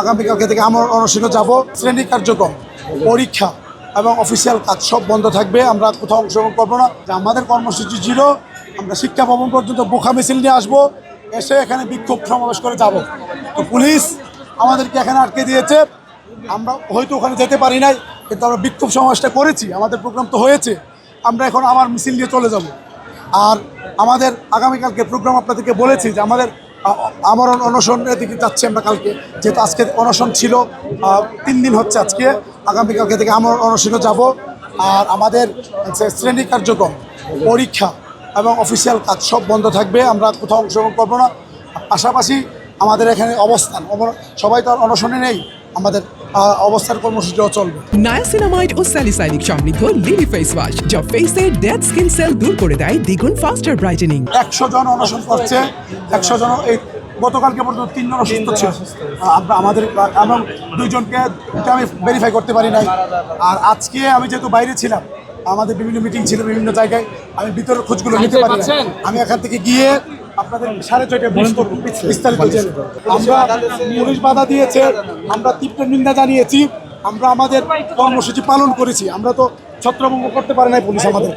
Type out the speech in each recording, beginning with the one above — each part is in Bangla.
আগামীকালকে থেকে আমরা অনশনে যাব। শ্রেণি কার্যক্রম, পরীক্ষা এবং অফিসিয়াল কাজ সব বন্ধ থাকবে। আমরা কোথাও অংশগ্রহণ করব না। যে আমাদের কর্মসূচি ছিল, আমরা শিক্ষা ভবন পর্যন্ত বোখা মিছিল নিয়ে আসব, এসে এখানে বিক্ষোভ সমাবেশ করে যাব। তো পুলিশ আমাদেরকে এখানে আটকে দিয়েছে। আমরা হয়তো ওখানে যেতে পারি নাই, কিন্তু আমরা বিক্ষোভ সমাবেশটা করেছি। আমাদের প্রোগ্রাম তো হয়েছে। আমরা এখন আমার মিছিল নিয়ে চলে যাব। আর আমাদের আগামীকালকে প্রোগ্রাম আপনাদেরকে বলেছি যে আমাদের আমার অনশনের দিকে যাচ্ছি আমরা কালকে। যেহেতু আজকে অনশন ছিল তিন দিন হচ্ছে আজকে। আগামীকালকে থেকে আমার অনশনে যাব। আর আমাদের শ্রেণি কার্যক্রম, পরীক্ষা এবং অফিসিয়াল কাজ সব বন্ধ থাকবে, আমরা কোথাও অংশগ্রহণ করব না। পাশাপাশি আমাদের এখানে অবস্থান। অব- সবাই তো আর অনশনে নেই। আমাদের অবস্থার কর্মসূচিও চলবে। নায়াসিনামাইড ও স্যালিসাইনিক সমৃদ্ধ লিলি ফেস ওয়াশ যা ফেসের ডেড স্কিন সেল দূর করে দেয় দ্বিগুণ ফাস্টার ব্রাইটেনিং একশো জন অনশন করছে একশো জন এই গতকালকে পর্যন্ত তিনজন অসুস্থ ছিল। আমরা আমাদের এবং দুইজনকে এটা আমি ভেরিফাই করতে পারি নাই। আর আজকে আমি যেহেতু বাইরে ছিলাম আমাদের বিভিন্ন মিটিং ছিল বিভিন্ন জায়গায় আমি ভিতরের খোঁজগুলো নিতে পারি আমি এখান থেকে গিয়ে আপনাদের সাড়ে ছয়টায় বন্ধ করব। বিস্তারিত আমরা পুলিশ বাধা দিয়েছে আমরা তীব্র নিন্দা জানিয়েছি আমরা আমাদের কর্মসূচি পালন করেছি। আমরা তো ছত্রভঙ্গ করতে পারে নাই পুলিশ আমাদের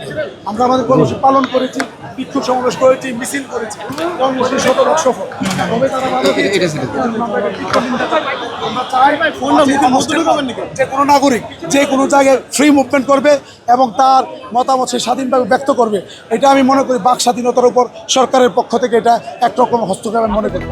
আমরা আমাদের কর্মসূচি পালন করেছি বিক্ষোভ সমাবেশ করেছি মিছিল করেছি। কর্মসূচি শত লক্ষ। তবে তারা বাধা দিয়েছে। যে কোনো নাগরিক যে কোনো জায়গায় ফ্রি মুভমেন্ট করবে এবং তার মতামত সে স্বাধীনভাবে ব্যক্ত করবে। এটা আমি মনে করি বাক স্বাধীনতার উপর সরকারের পক্ষ থেকে এটা একরকম হস্তক্ষেপ আমি মনে করি।